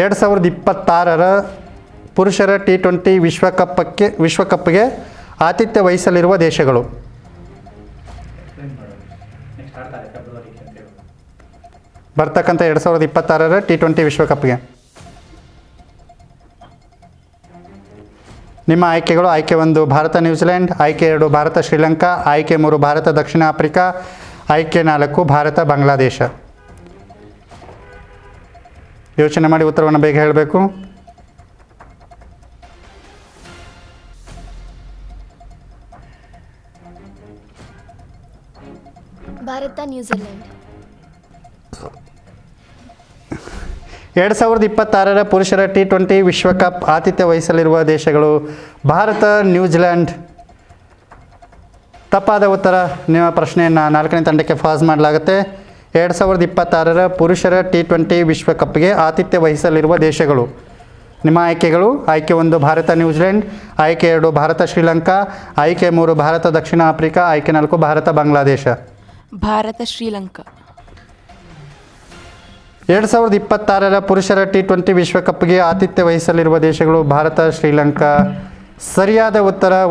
ಎರಡು ಸಾವಿರದ ಇಪ್ಪತ್ತಾರರ ಪುರುಷರ ಟಿ ಟ್ವೆಂಟಿ ವಿಶ್ವಕಪ್ಪಕ್ಕೆ ವಿಶ್ವಕಪ್ಗೆ ಆತಿಥ್ಯ ವಹಿಸಲಿರುವ ದೇಶಗಳು. ಬರ್ತಕ್ಕಂಥ ಎರಡು ಸಾವಿರದ ಇಪ್ಪತ್ತಾರರ ಟಿ ಟ್ವೆಂಟಿ ವಿಶ್ವಕಪ್ಗೆ. ನಿಮ್ಮ ಆಯ್ಕೆಗಳು, ಆಯ್ಕೆ ಒಂದು ಭಾರತ, ನ್ಯೂಜಿಲೆಂಡ್, ಆಯ್ಕೆ ಎರಡು ಭಾರತ, ಶ್ರೀಲಂಕಾ, ಆಯ್ಕೆ ಮೂರು ಭಾರತ, ದಕ್ಷಿಣ ಆಫ್ರಿಕಾ, ಆಯ್ಕೆ ನಾಲ್ಕು ಭಾರತ, ಬಾಂಗ್ಲಾದೇಶ. ಯೋಚನೆ ಮಾಡಿ ಉತ್ತರವನ್ನು ಬೇಗ ಹೇಳಬೇಕು. ಭಾರತ ನ್ಯೂಜಿಲೆಂಡ್ ಎರಡು ಸಾವಿರದ ಇಪ್ಪತ್ತಾರರ ಪುರುಷರ ಟಿ ಟ್ವೆಂಟಿ ವಿಶ್ವಕಪ್ ಆತಿಥ್ಯ ವಹಿಸಲಿರುವ ದೇಶಗಳು ಭಾರತ ನ್ಯೂಜಿಲೆಂಡ್ ತಪ್ಪಾದ ಉತ್ತರ ನಿಮ್ಮ ಪ್ರಶ್ನೆಯನ್ನು ನಾಲ್ಕನೇ ತಂಡಕ್ಕೆ ಫಾಸ್ ಮಾಡಲಾಗುತ್ತೆ. ಎರಡು ಸಾವಿರದ ಇಪ್ಪತ್ತಾರರ ಪುರುಷರ ಟಿ ಟ್ವೆಂಟಿ ವಿಶ್ವಕಪ್ಗೆ ಆತಿಥ್ಯ ವಹಿಸಲಿರುವ ದೇಶಗಳು. ನಿಮ್ಮ ಆಯ್ಕೆಗಳು ಆಯ್ಕೆ ಒಂದು ಭಾರತ ನ್ಯೂಜಿಲೆಂಡ್ ಆಯ್ಕೆ ಎರಡು ಭಾರತ ಶ್ರೀಲಂಕಾ ಆಯ್ಕೆ ಮೂರು ಭಾರತ ದಕ್ಷಿಣ ಆಫ್ರಿಕಾ ಆಯ್ಕೆ ನಾಲ್ಕು ಭಾರತ ಬಾಂಗ್ಲಾದೇಶ. ಭಾರತ ಶ್ರೀಲಂಕಾ. ಎರಡು ಸಾವಿರದ ಇಪ್ಪತ್ತಾರರ ಪುರುಷರ ಟಿ ಟ್ವೆಂಟಿ ವಿಶ್ವಕಪ್ಗೆ ಆತಿಥ್ಯ ವಹಿಸಲಿರುವ ದೇಶಗಳು ಭಾರತ ಶ್ರೀಲಂಕಾ. ಸರಿಯಾದ ಉತ್ತರ